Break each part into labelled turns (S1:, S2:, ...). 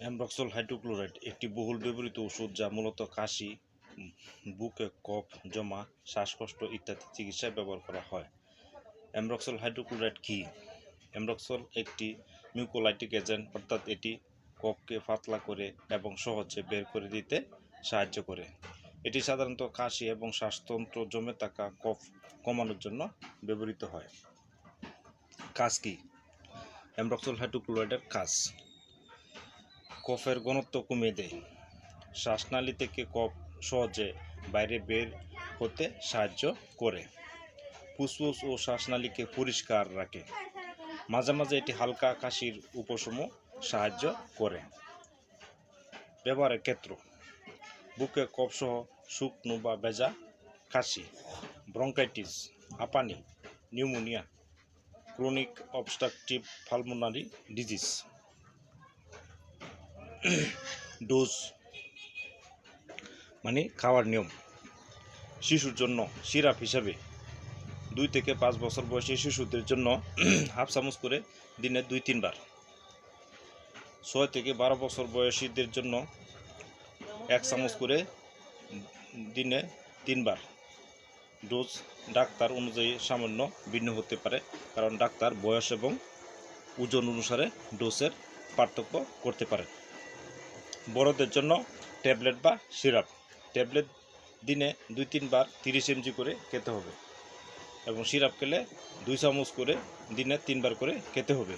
S1: Ambroxol hydrochloride একটি বহুল ব্যবহৃত ওষুধ যা মূলত কাশি, বুকে কফ, জমা, শ্বাসকষ্ট ইত্যাদি চিকিৎসায় ব্যবহার করা হয়। অ্যামব্রক্সল হাইড্রোক্লোরাইড কী? অ্যামব্রক্সল একটি মিউকোলাইটিক এজেন্ট, অর্থাৎ এটি কফকে পাতলা করে এবং সহজে বের করে দিতে সাহায্য করে। এটি সাধারণত কাশি এবং শ্বাসতন্ত্র জমে থাকা কফ কমানোর জন্য ব্যবহৃত হয়। কাজ কী? অ্যামব্রক্সল হাইড্রোক্লোরাইডের কাজ। কফের ঘনত্ব কমিয়ে দেয়। শ্বাসনালী থেকে কফ সহজে বাইরে বের হতে সাহায্য করে। ফুসফুস ও শ্বাসনালীকে পরিষ্কার রাখে। মাঝে মাঝে এটি হালকা কাশির উপশম সাহায্য করে। ব্যবহারের ক্ষেত্র। বুকে কফসহ শুকনো বা ভেজা কাশি, bronchitis আপানি pneumonia, chronic obstructive, pulmonary disease. Dose মানে খাওয়ার নিয়ম। শিশুর জন্য সিরাপ হিসাবে দুই থেকে পাঁচ বছর বয়সী শিশুদের জন্য হাফ চামচ করে দিনে দুই, তিনবার। ছয় থেকে বারো বছর বয়সীদের জন্য এক চামচ করে দিনে তিনবার। ডোজ ডাক্তার অনুযায়ী সামান্য ভিন্ন হতে পারে, কারণ ডাক্তার বয়স এবং ওজন অনুসারে ডোজের পার্থক্য করতে পারে বড়দের জন্য ট্যাবলেট বা সিরাপ। ট্যাবলেট দিনে দুই, তিনবার তিরিশ এমজি করে খেতে হবে এবং সিরাপ খেলে দুই চামচ করে দিনে তিনবার করে খেতে হবে।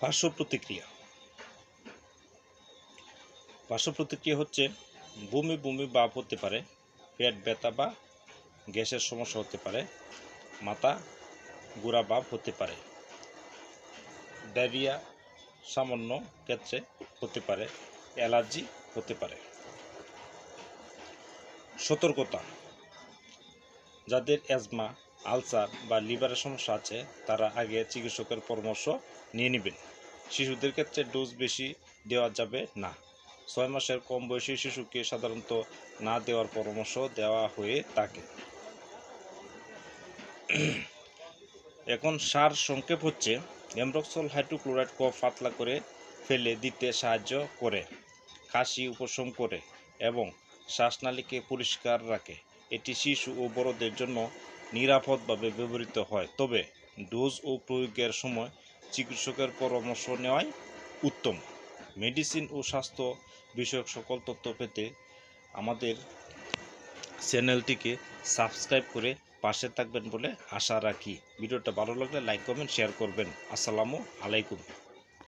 S1: পার্শ্ব প্রতিক্রিয়া। পার্শ্ব প্রতিক্রিয়া হচ্ছে বমি বমি ভাব হতে পারে, পেট ব্যথা বা গ্যাসের সমস্যা হতে পারে, মাথা গুড়া ভাব হতে পারে, ডায়রিয়া সামান্য ক্ষেত্রে হতে পারে, অ্যালার্জি হতে পারে। সতর্কতা, যাদের অ্যাজমা, আলসার বা লিভারের সমস্যা আছে, তারা আগে চিকিৎসকের পরামর্শ নিয়ে নেবেন। শিশুদের ক্ষেত্রে ডোজ বেশি দেওয়া যাবে না। ছয় মাসের কম বয়সী শিশুকে সাধারণত না দেওয়ার পরামর্শ দেওয়া হয়ে থাকে। এখন সার সংক্ষেপ হচ্ছে অ্যামব্রক্সল হাইড্রোক্লোরাইড কফ পাতলা করে ফেলে দিতে সাহায্য করে কাশি উপশম করে এবং শ্বাসনালীকে পরিষ্কার রাখে। এটি শিশু ও বড়দের জন্য নিরাপদভাবে ব্যবহৃত হয়। তবে ডোজ ও প্রয়োগের সময় চিকিৎসকের পরামর্শ নেওয়াই উত্তম। মেডিসিন ও স্বাস্থ্য বিষয়ক সকল তথ্য পেতে আমাদের চ্যানেলটিকে সাবস্ক্রাইব করে পাশে থাকবেন বলে আশা রাখি। ভিডিওটা ভালো লাগলে লাইক কমেন্ট শেয়ার করবেন। আসসালামু আলাইকুম।